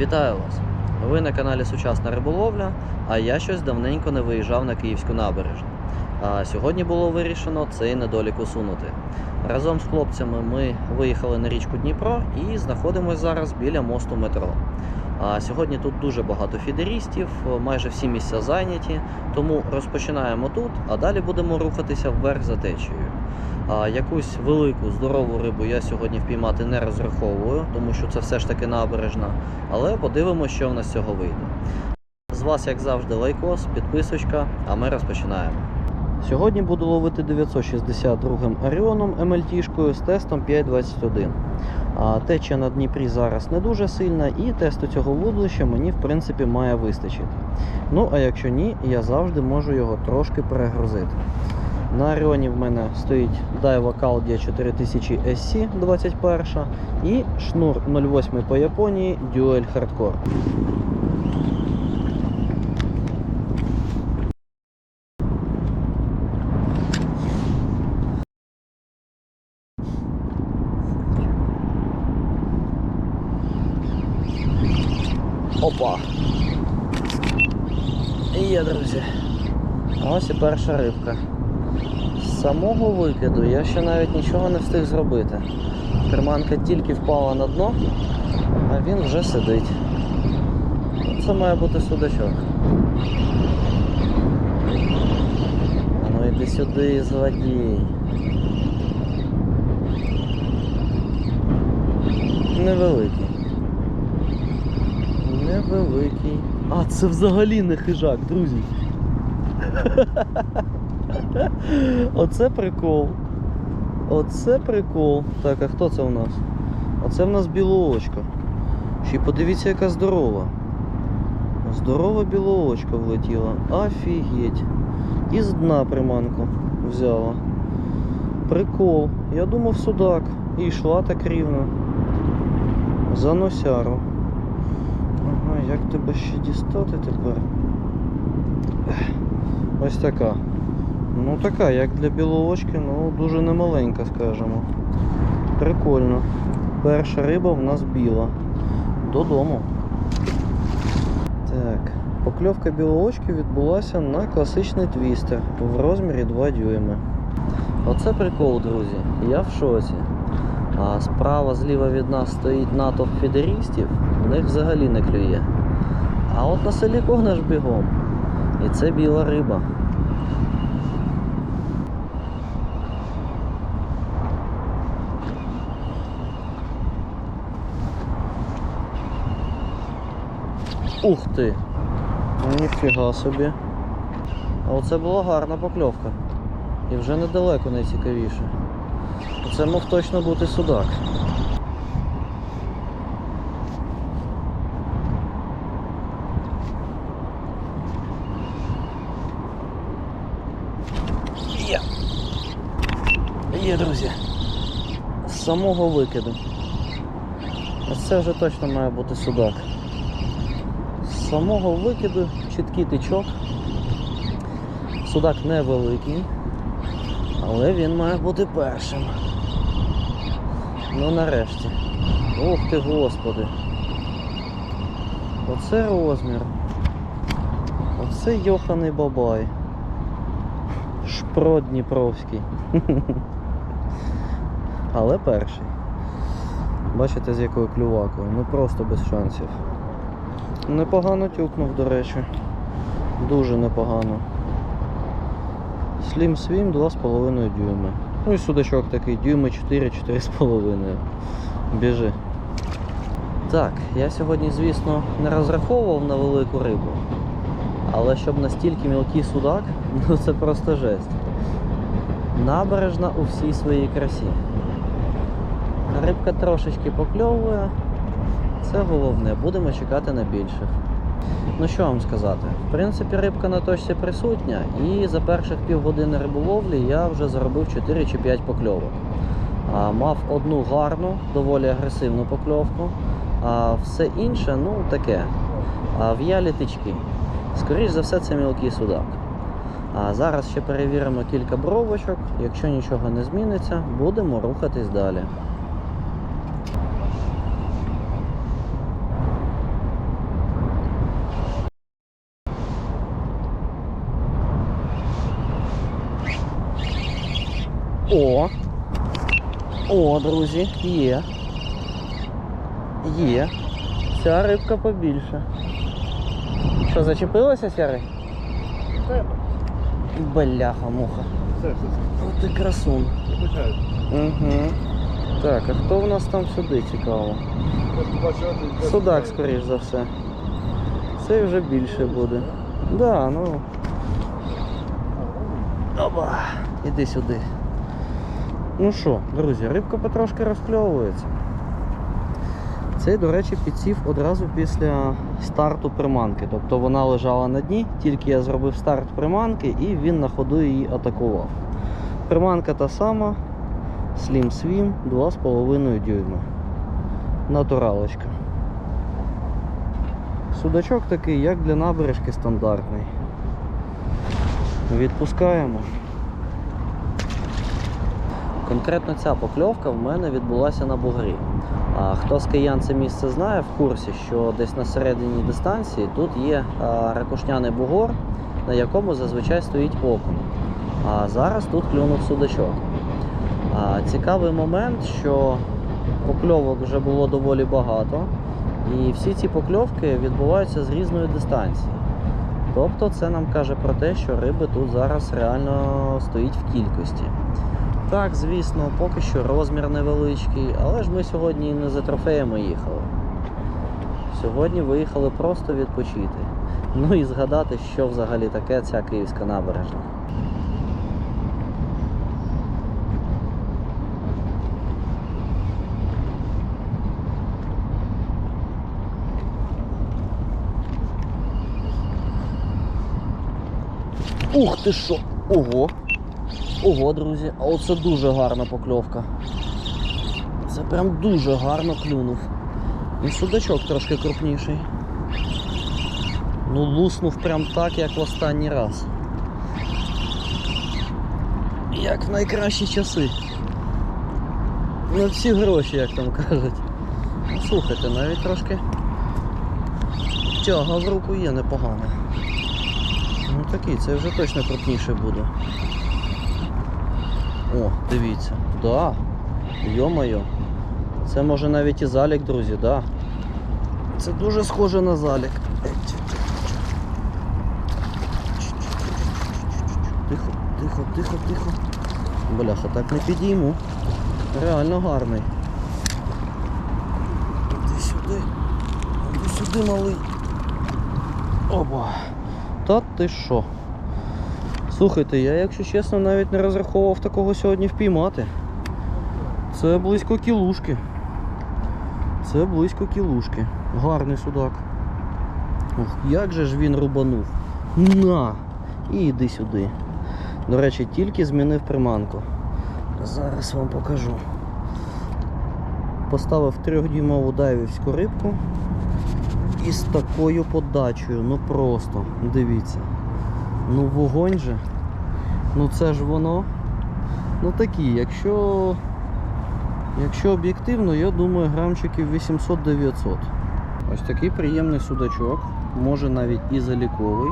Вітаю вас! Ви на каналі Сучасна риболовля, а я щось давненько не виїжджав на Київську набережну. А сьогодні було вирішено цей недолік усунути. Разом з хлопцями ми виїхали на річку Дніпро і знаходимося зараз біля мосту метро. А сьогодні тут дуже багато фідерістів, майже всі місця зайняті, тому розпочинаємо тут, а далі будемо рухатися вверх за течією. Якусь велику здорову рибу я сьогодні впіймати не розраховую, тому що це все ж таки набережна. Але подивимося, що в нас з цього вийде. З вас, як завжди, лайкос, підписочка, а ми розпочинаємо. Сьогодні буду ловити 962 Оріоном МЛТшкою з тестом 5.21. А течія на Дніпрі зараз не дуже сильна, і тесту цього вудлища мені в принципі має вистачити. Ну а якщо ні, я завжди можу його трошки перегрузити. На Оріоні в мене стоїть Daiwa Caldia 4000 SC 21 і шнур 08 по Японії Dual Hardcore. Опа! Є, друзі. Ось і перша рибка. З самого викиду я ще навіть нічого не встиг зробити. Приманка тільки впала на дно, а він вже сидить. Це має бути судачок. Ну іди сюди, злодій. Невеликий. Невеликий. А, це взагалі не хижак, друзі. Оце прикол. Оце прикол. Так, а хто це у нас? Оце в нас білоочка. Ще подивіться, яка здорова. Здорова білоочка влетіла. Офігеть. Із дна приманку взяла. Прикол. Я думав судак. І йшла так рівно. За носяру. Ага, як тебе ще дістати тепер? Ось така. Ну така, як для білоочки, ну дуже немаленька, скажімо. Прикольно. Перша риба в нас біла. Додому. Так. Покльовка білоочки відбулася на класичний твістер в розмірі 2 дюйми. Оце прикол, друзі. Я в шоці. А справа зліва від нас стоїть натовп фідерістів, в них взагалі не клює. А от на селі когнеш бігом. І це біла риба. Ух ти! Ніфіга собі. А оце була гарна покльовка. І вже недалеко найцікавіше. Це мог точно бути судак. Є. Є, друзі. З самого викиду. Ось це вже точно має бути судак. Самого викиду чіткий тичок. Судак невеликий, але він має бути першим. Ну нарешті. Ох ти господи. Оце розмір. Оце йоханий бабай. Шпрот Дніпровський. Але перший. Бачите, з якою клювакою. Ну просто без шансів. Непогано тюкнув, до речі. Дуже непогано. Slim Swim 2,5 дюйми. Ну і судачок такий, дюйми 4-4,5. Біжи. Так, я сьогодні, звісно, не розраховував на велику рибу. Але щоб настільки мілкий судак, ну це просто жесть. Набережна у всій своїй красі. Рибка трошечки покльовує. Це головне, будемо чекати на більших. Ну що вам сказати? В принципі, рибка на точці присутня, і за перших півгодини риболовлі я вже заробив 4 чи 5 покльовок. А, мав одну гарну, доволі агресивну покльовку, а все інше, ну таке. А в'ялі тички. Скоріше за все, це мілкий судак. А зараз ще перевіримо кілька бровочок. Якщо нічого не зміниться, будемо рухатись далі. О! О, друзі, є. Є. Ця рибка побільше. Що, зачепилася сярий? Бляха муха. Все. От ти красун. Угу. Так, а хто в нас там сюди цікаво? Судак, скоріш за все. Цей вже більше буде. Да, ну. Оба. Іди сюди. Ну що, друзі, рибка потрошки розкльовується. Цей, до речі, підсів одразу після старту приманки. Тобто вона лежала на дні, тільки я зробив старт приманки і він на ходу її атакував. Приманка та сама, Slim Swim 2,5 дюйма. Натуралочка. Судачок такий, як для набережки стандартний. Відпускаємо. Конкретно ця покльовка в мене відбулася на бугрі. А хто з киян це місце знає в курсі, що десь на середині дистанції тут є ракушняний бугор, на якому зазвичай стоїть окунь. А зараз тут клюнув судачок. А, цікавий момент, що покльовок вже було доволі багато, і всі ці покльовки відбуваються з різної дистанції. Тобто це нам каже про те, що риби тут зараз реально стоїть в кількості. Так, звісно, поки що розмір невеличкий, але ж ми сьогодні не за трофеями їхали. Сьогодні виїхали просто відпочити. Ну і згадати, що взагалі таке ця київська набережна. Ух ти що! Ого! Ого, друзі, а оце дуже гарна покльовка. Це прям дуже гарно клюнув. І судачок трошки крупніший. Ну, луснув прям так, як в останній раз. Як в найкращі часи. На всі гроші, як там кажуть. Ну, слухайте, навіть трошки тяга в руку є непогана. Ну такий, це вже точно крупніше буде. О, дивіться. Да. Йо-моє. Це може навіть і залік, друзі, да. Це дуже схоже на залік. Тихо, тихо, тихо, тихо. Бляха, так не підійму. Реально гарний. Іди сюди. Іди сюди, малий. Опа. Та ти що? Слухайте, я, якщо чесно, навіть не розраховував такого сьогодні впіймати. Це близько кілушки. Це близько кілушки. Гарний судак. Ох, як же ж він рубанув. На! І йди сюди. До речі, тільки змінив приманку. Зараз вам покажу. Поставив трьохдюймову дайвівську рибку. І з такою подачею, ну просто, дивіться. Ну вогонь же. Ну це ж воно. Ну такі, якщо. Якщо об'єктивно, я думаю, грамчиків 800-900. Ось такий приємний судачок, може навіть і заліковий.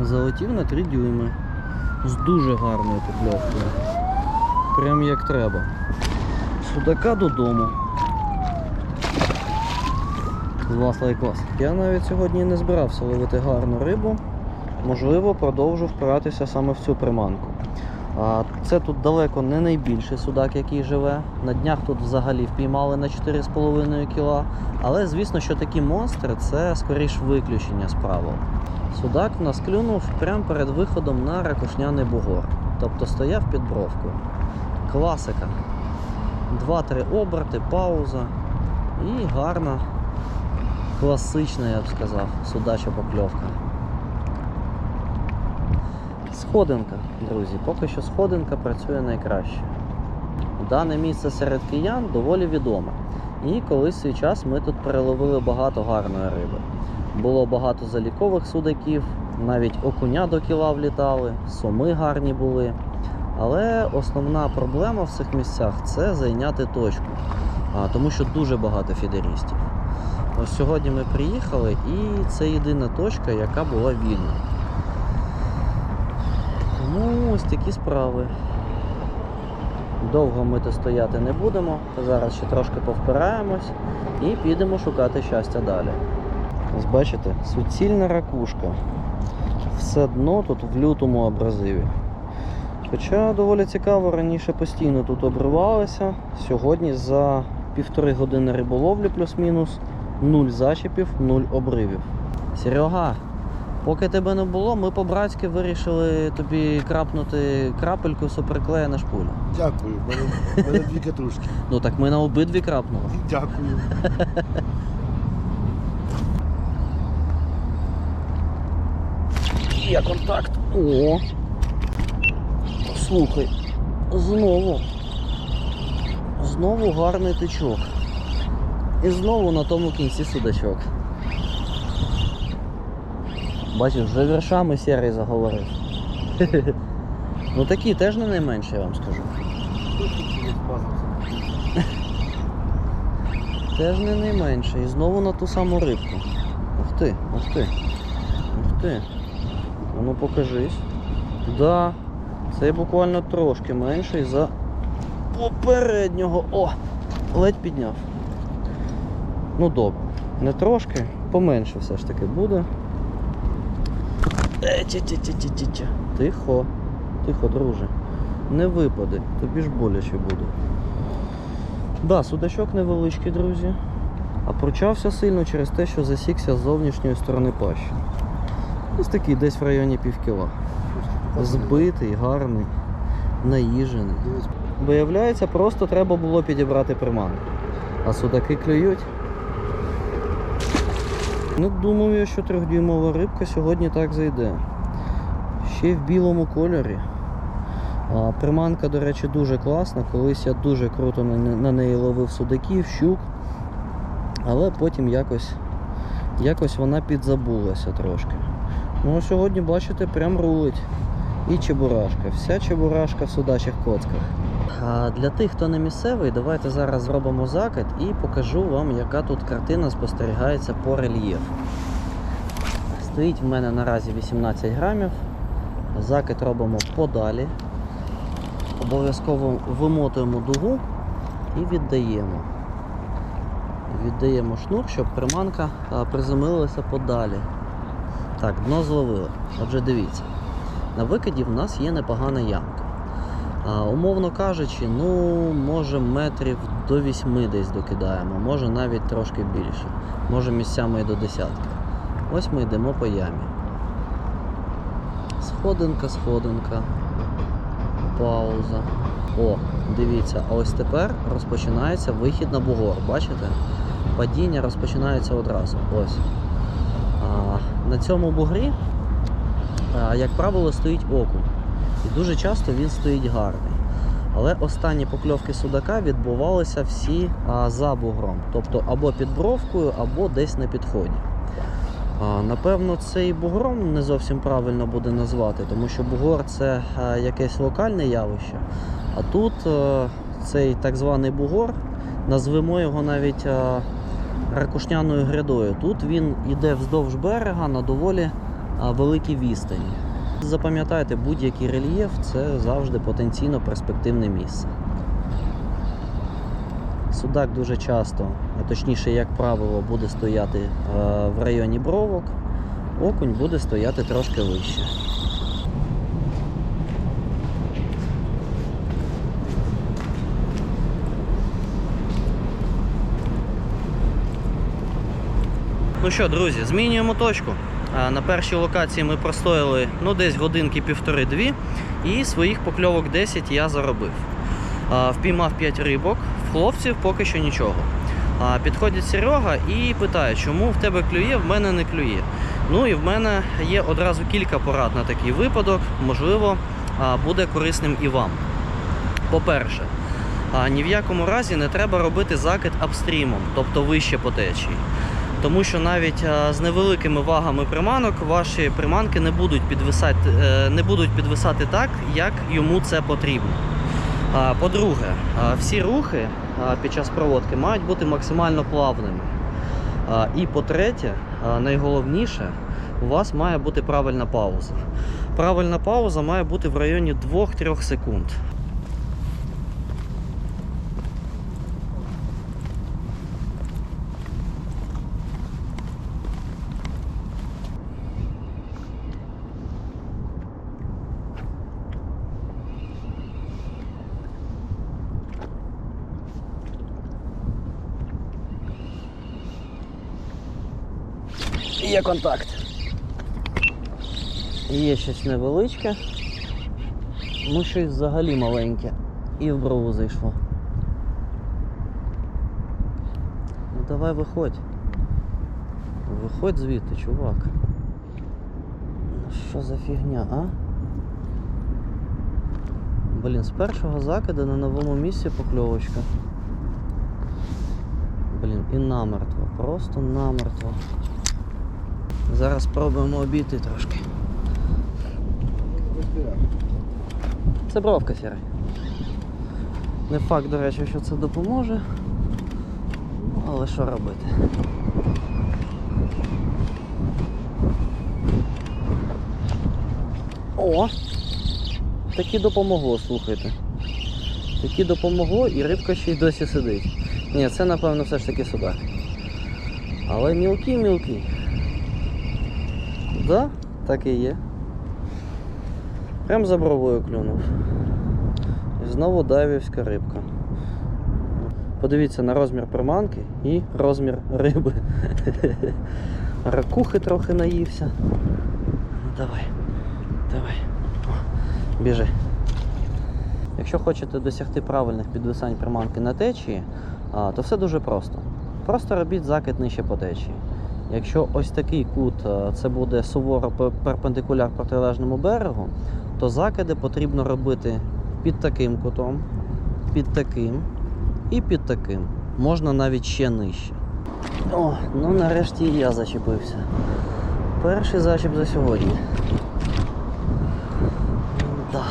Залетів на 3 дюйми. З дуже гарною покльовкою. Прям як треба. Судака додому. Клас лайклас. Я навіть сьогодні не збирався ловити гарну рибу. Можливо, продовжу впиратися саме в цю приманку. Це тут далеко не найбільший судак, який живе. На днях тут взагалі впіймали на 4,5 кг. Але звісно, що такі монстри це скоріш виключення з правил. Судак в нас клюнув прямо перед виходом на ракушняний бугор. Тобто стояв під бровкою. Класика. 2-3 оберти, пауза. І гарна, класична, я б сказав, судача покльовка. Сходинка, друзі, поки що сходинка працює найкраще. Дане місце серед киян доволі відоме. І колись свій час ми тут переловили багато гарної риби. Було багато залікових судаків, навіть окуня до кіла влітали, соми гарні були. Але основна проблема в цих місцях це зайняти точку, тому що дуже багато фідерістів. Ось сьогодні ми приїхали, і це єдина точка, яка була вільна. Тому ось такі справи. Довго ми тут стояти не будемо. Зараз ще трошки повпираємось і підемо шукати щастя далі. Ось бачите, суцільна ракушка. Все дно тут в лютому абразиві. Хоча доволі цікаво, раніше постійно тут обривалися. Сьогодні за півтори години риболовлі плюс-мінус нуль зачепів, нуль обривів. Серега, поки тебе не було, ми по-братськи вирішили тобі крапнути крапельку суперклея на шпулю. Дякую. в Мене, в мене дві катрушки. Ну так ми на обидві крапнули. Дякую. Є контакт. О. Слухай. Знову. Знову гарний тичок. І знову на тому кінці судачок. Бачиш, вже віршами сірий заговорив. Ну такі теж не найменше, я вам скажу. Теж не найменше. І знову на ту саму рибку. Ух ти, ух ти. Ух ти. А Ну покажись. Да, цей буквально трошки менший за попереднього. О! Ледь підняв. Ну добре. Не трошки, поменше все ж таки буде. Е. Тихо, тихо, друже. Не випади, тобі ж боляче буде. Да, судачок невеличкий, друзі. А пручався сильно через те, що засікся з зовнішньої сторони пащі. Ось такий десь в районі півкіла. Збитий, гарний, наїжений. Виявляється, просто треба було підібрати приманку. А судаки клюють. Не думав я, що трьохдюймова рибка сьогодні так зайде. Ще в білому кольорі. А, приманка, до речі, дуже класна. Колись я дуже круто на, на неї ловив судаків, щук. Але потім якось, якось вона підзабулася трошки. Ну а сьогодні, бачите, прям рулить. І чебурашка. Вся чебурашка в судачих коцках. А для тих, хто не місцевий, давайте зараз зробимо закид і покажу вам, яка тут картина спостерігається по рельєфу. Стоїть в мене наразі 18 грамів. Закид робимо подалі. Обов'язково вимотуємо дугу і віддаємо. Віддаємо шнур, щоб приманка приземлилася подалі. Так, дно зловило. Отже, дивіться. На викиді в нас є непогана ямка. Умовно кажучи, ну, може метрів до 8 десь докидаємо, може навіть трошки більше, може місцями і до десятки. Ось ми йдемо по ямі. Сходинка, сходинка. Пауза. О, дивіться, а ось тепер розпочинається вихід на бугор. Бачите? Падіння розпочинається одразу. Ось. А, на цьому бугрі, як правило, стоїть окунь. І дуже часто він стоїть гарний. Але останні покльовки судака відбувалися всі а, за бугром, тобто або під бровкою, або десь на підході. А, напевно, це і бугром не зовсім правильно буде назвати, тому що бугор це а, якесь локальне явище. А тут е, цей так званий бугор, назвемо його навіть а, ракушняною грядою. Тут він йде вздовж берега на доволі а, великій відстані. Запам'ятайте, будь-який рельєф це завжди потенційно перспективне місце. Судак дуже часто, а точніше, як правило, буде стояти е, в районі бровок, окунь буде стояти трошки вище. Ну що, друзі, змінюємо точку. На першій локації ми простояли ну, десь годинки півтори-дві, і своїх покльовок 10 я заробив. Впіймав 5 рибок, в хлопців поки що нічого. Підходить Серега і питає, чому в тебе клює, в мене не клює. Ну і в мене є одразу кілька порад на такий випадок, можливо, буде корисним і вам. По-перше, ні в якому разі не треба робити закид апстрімом, тобто вище по течії. Тому що навіть з невеликими вагами приманок ваші приманки не будуть підвисати, е, не будуть підвисати так, як йому це потрібно. По-друге, всі рухи під час проводки мають бути максимально плавними. І по-третє, найголовніше, у вас має бути правильна пауза. Правильна пауза має бути в районі 2-3 секунд. Є контакт. Є щось невеличке. Ну, щось взагалі маленьке. І в брову зайшло. Ну давай виходь. Виходь звідти, чувак. Ну що за фігня, а? Блін, з першого закиду на новому місці покльовочка. Блін, і намертво, просто намертво. Зараз спробуємо обійти трошки. Це бровка сірий. Не факт, до речі, що це допоможе. Але що робити? О! Таки допомогло, слухайте. Таки допомогло і рибка ще й досі сидить. Ні, це напевно все ж таки судак. Але мілкий-мілкий. Да, так і є. Прям за бровою клюнув. І знову дайвівська рибка. Подивіться на розмір приманки і розмір риби. Ракухи трохи наївся. Ну давай, давай. О, біжи. Якщо хочете досягти правильних підвисань приманки на течії, то все дуже просто. Просто робіть закид нижче по течії. Якщо ось такий кут це буде суворо перпендикуляр протилежному берегу, то закиди потрібно робити під таким кутом, під таким і під таким. Можна навіть ще нижче. О, ну нарешті і я зачепився. Перший зачіп за сьогодні. Да.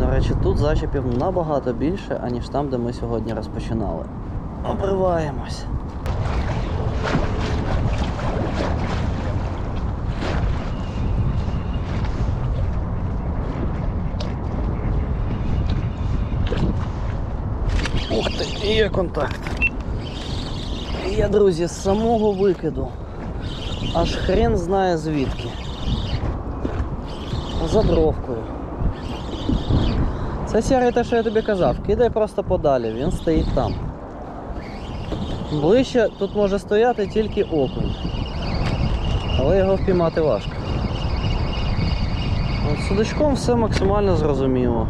До речі, тут зачепів набагато більше, аніж там, де ми сьогодні розпочинали. Обриваємось. Ти, є контакт. Є, друзі, з самого викиду. Аж хрен знає звідки. За бровкою. Це сірий те, що я тобі казав. Кидай просто подалі, він стоїть там. Ближче тут може стояти тільки окунь. Але його впіймати важко. От з судачком все максимально зрозуміло.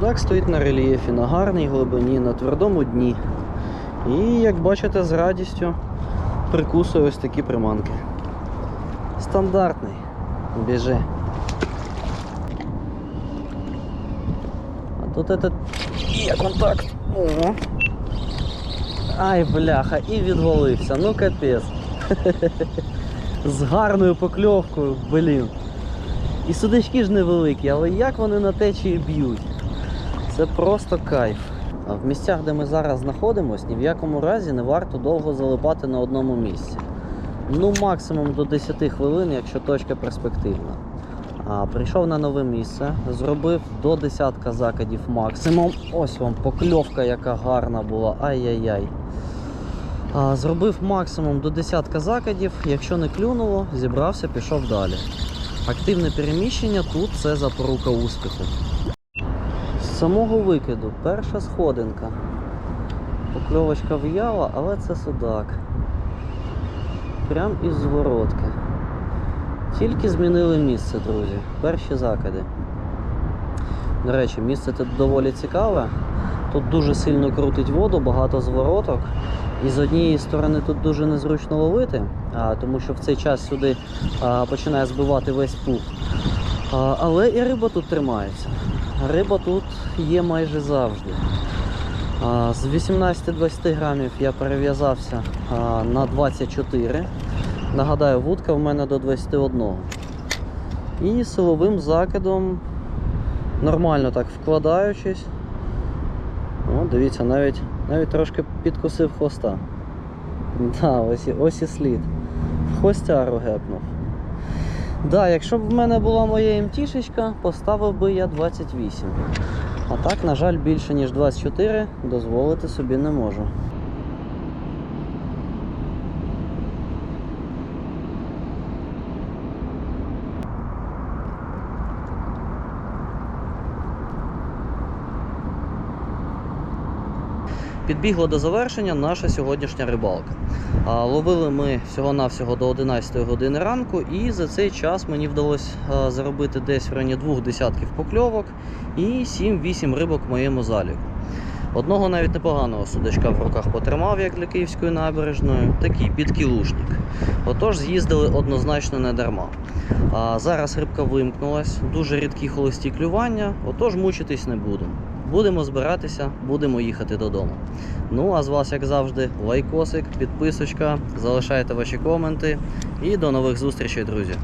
Судак стоїть на рельєфі, на гарній глибині, на твердому дні. І, як бачите, з радістю прикусує ось такі приманки. Стандартний. Біжи. А тут этот є контакт. О. Ай, бляха, і відвалився. Ну капець. З гарною покльовкою, блін. І судачки ж невеликі, але як вони на течії б'ють? Це просто кайф. В місцях, де ми зараз знаходимося, ні в якому разі не варто довго залипати на одному місці. Ну, максимум до 10 хвилин, якщо точка перспективна. А, прийшов на нове місце, зробив до десятка закидів максимум. Ось вам покльовка, яка гарна була. Ай-яй-яй. Зробив максимум до десятка закидів. Якщо не клюнуло, зібрався, пішов далі. Активне переміщення тут це запорука успіху. Самого викиду перша сходинка. Покльовочка в'яла, але це судак. Прям із зворотки. Тільки змінили місце, друзі. Перші закиди. До речі, місце тут доволі цікаве. Тут дуже сильно крутить воду, багато звороток. І з однієї сторони тут дуже незручно ловити, а, тому що в цей час сюди а, починає збивати весь пух. А, але і риба тут тримається. Риба тут є майже завжди. З 18-20 грамів я перев'язався на 24. Нагадаю, вудка в мене до 21. І силовим закидом, нормально так вкладаючись. О, дивіться, навіть, навіть трошки підкусив хвоста. Да, ось, і- ось і слід. В хвостяру гепнув. Да, якщо б в мене була моя МТшечка, поставив би я 28. А так, на жаль, більше ніж 24 дозволити собі не можу. Підбігла до завершення наша сьогоднішня рибалка. Ловили ми всього-навсього до 11 години ранку, і за цей час мені вдалося заробити десь в районі двох десятків покльовок і 7-8 рибок в моєму заліку. Одного навіть непоганого судачка в руках потримав, як для київської набережної, такий підкілушник. Отож, з'їздили однозначно не дарма. А зараз рибка вимкнулась, дуже рідкі холості клювання, отож мучитись не будемо. Будемо збиратися, будемо їхати додому. Ну а з вас, як завжди, лайкосик, підписочка, залишайте ваші коменти і до нових зустрічей, друзі.